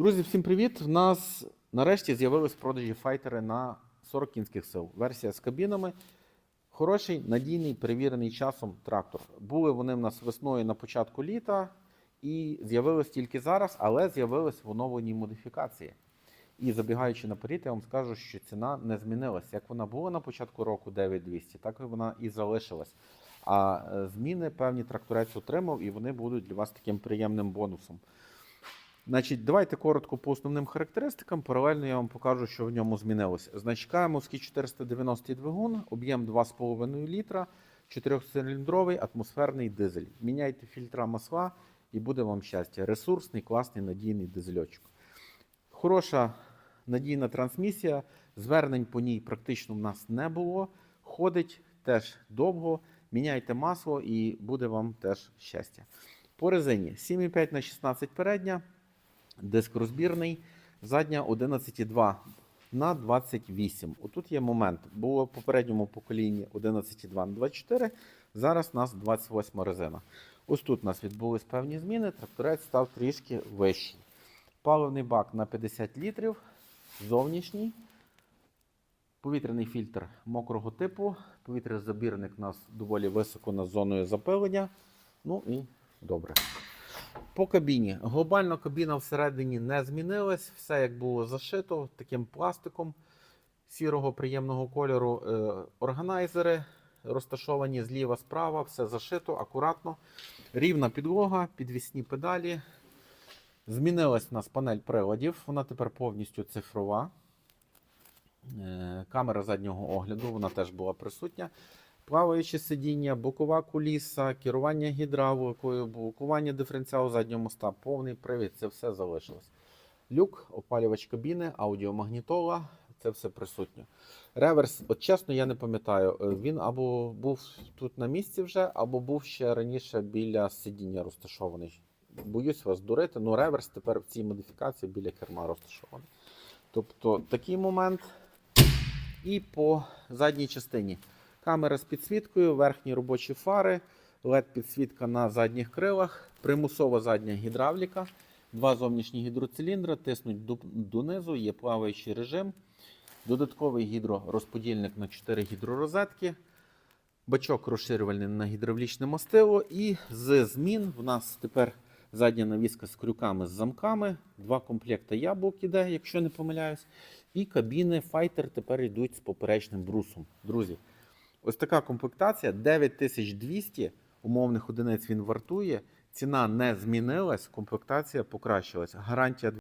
Друзі, всім привіт! У нас нарешті з'явились продажі файтери на 40 кінських сил. Версія з кабінами. Хороший, надійний, перевірений часом трактор. Були вони в нас весною на початку літа і з'явились тільки зараз, але з'явились в оновленій модифікації. І забігаючи наперед, я вам скажу, що ціна не змінилася. Як вона була на початку року 9200, так і вона і залишилась. А е, зміни певні тракторець отримав, і вони будуть для вас таким приємним бонусом. Значить, давайте коротко по основним характеристикам. Паралельно я вам покажу, що в ньому змінилося. Значить, Каймовський 490 двигун, об'єм 2,5 літра, 4-циліндровий атмосферний дизель. Міняйте фільтра масла і буде вам щастя. Ресурсний, класний, надійний дизельочок. Хороша надійна трансмісія. Звернень по ній практично в нас не було. Ходить теж довго. Міняйте масло і буде вам теж щастя. По резині 7,5 на 16 передня, диск розбірний, задня 11,2 на 28. Отут є момент. Було в попередньому поколінні 11,2 на 24, зараз у нас 28 резина. Ось тут у нас відбулись певні зміни, тракторець став трішки вищий. Паливний бак на 50 літрів, зовнішній. Повітряний фільтр мокрого типу. Повітрязабірник у нас доволі високо над зоною запилення. Ну і добре. По кабіні. Глобально кабіна всередині не змінилась. Все як було зашито таким пластиком сірого приємного кольору. Е, Органайзери розташовані зліва, справа, все зашито, акуратно. Рівна підлога, підвісні педалі. Змінилась у нас панель приладів. Вона тепер повністю цифрова. Е, Камера заднього огляду, вона теж була присутня. Плаваюче сидіння, бокова куліса, керування гідравликою, блокування диференціалу заднього моста, повний привід, це все залишилось. Люк, опалювач кабіни, аудіомагнітола, це все присутнє. Реверс, от чесно, я не пам'ятаю, е, він або був тут на місці вже, або був ще раніше біля сидіння розташований. Боюсь вас дурити, але реверс тепер в цій модифікації біля керма розташований. Тобто такий момент. І по задній частині. Камера з підсвіткою, верхні робочі фари, LED-підсвітка на задніх крилах, примусова задня гідравліка, два зовнішні гідроциліндри, тиснуть донизу, є плаваючий режим, додатковий гідророзподільник на 4 гідророзетки, бачок розширювальний на гідравлічне мастило. І з змін в нас тепер задня навіска з крюками з замками, два комплекти яблук іде, якщо не помиляюсь. І кабіни Fighter тепер йдуть з поперечним брусом. Друзі, ось така комплектація 9200 умовних одиниць він вартує. Ціна не змінилась, комплектація покращилась. Гарантія